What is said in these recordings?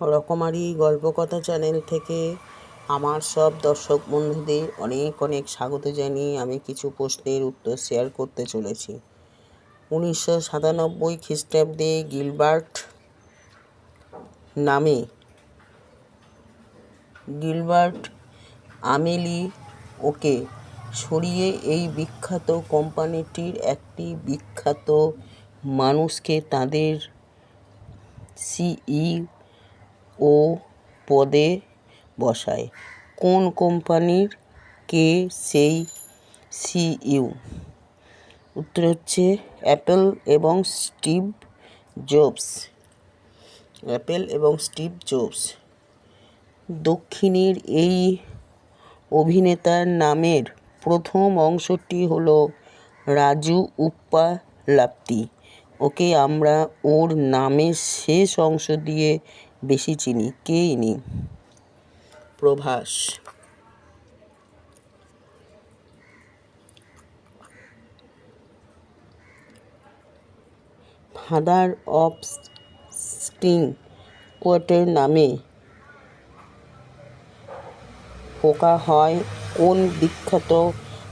রকমারি গল্পকথা চ্যানেল থেকে আমার সব দর্শক বন্ধুদের অনেক অনেক স্বাগত জানিয়ে আমি কিছু প্রশ্নের উত্তর শেয়ার করতে চলেছি। উনিশশো সাতানব্বই খ্রিস্টাব্দে গিলবার্ট নামে গিলবার্ট আমেলি ওকে সরিয়ে এই বিখ্যাত কোম্পানিটির একটি বিখ্যাত মানুষকে তাদের সিইও পদে বসায়। কোন কোম্পানির? কে সেই সিইও? উত্তর হচ্ছে অ্যাপেল এবং স্টিভ জবস। অ্যাপেল এবং স্টিভ জবস। দক্ষিণের এই অভিনেতার নামের প্রথম অংশটি হলো রাজু উপ্পা লাপ্তি ওকে আমরা ওর নামের শেষ অংশ দিয়ে বেশি চিনি? কে ইনি Prabhas. Father of string quartet নামে পোকা হয় কোন বিখ্যাত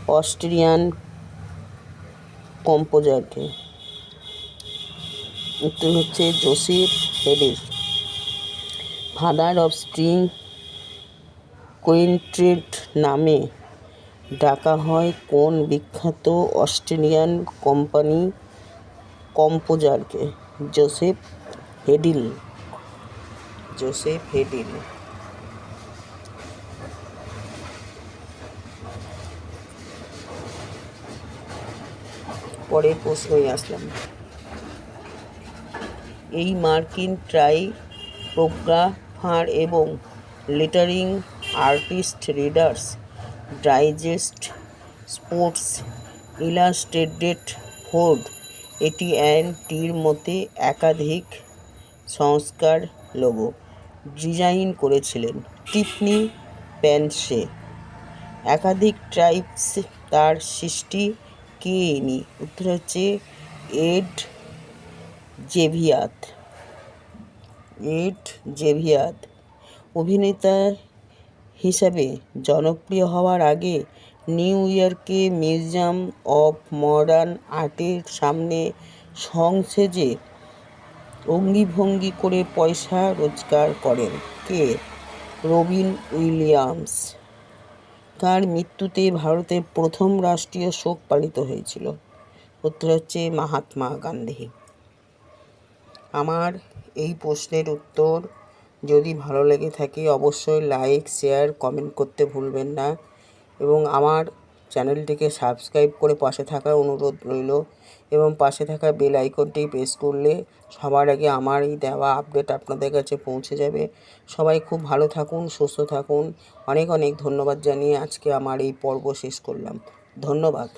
অস্ট্রিয়ান কম্পোজারকে? উত্তর হচ্ছে Joseph Haydn. Father of string quartet নামে ডাকা হয় কোন বিখ্যাত Australian company কম্পোজারকে? Joseph Haydn. Joseph Haydn. পরের প্রশ্নই আসলাম। এই মার্কিন ট্রাই প্রোগ্রাফার এবং lettering artist Reader's, Digest, Sports, Illustrated Ford এটি টির মতে একাধিক সংস্কার লোগো ডিজাইন করেছিলেন টিফনি প্যান্সে একাধিক ট্রাইবস তার সৃষ্টি কে ইনি উত্তর হচ্ছে এড জেভিয়াত। এড জেভিয়াত অভিনেতা হিসাবে জনপ্রিয় হওয়ার আগে নিউ ইয়র্কে মিউজিয়াম অফ মডার্ন আর্টের সামনে সংসেজে অঙ্গিভঙ্গি করে পয়সা রোজগার করেন কে? রবিন উইলিয়ামস। তার মৃত্যুতে ভারতের প্রথম রাষ্ট্রীয় শোক পালিত হয়েছিল। উত্তর হচ্ছে মহাত্মা গান্ধী। আমার এই প্রশ্নের উত্তর যদি ভালো লেগে থাকে অবশ্যই লাইক শেয়ার কমেন্ট করতে ভুলবেন না। এবং আমার চ্যানেলটিকে সাবস্ক্রাইব করে পাশে থাকার অনুরোধ রইল এবং পাশে থাকা বেল আইকনটি প্রেস করলে সবার আগে আমার এই দেওয়া আপডেট আপনাদের কাছে পৌঁছে যাবে। সবাই খুব ভালো থাকুন, সুস্থ থাকুন। অনেক অনেক ধন্যবাদ জানিয়ে আজকে আমার এই পর্ব শেষ করলাম। ধন্যবাদ।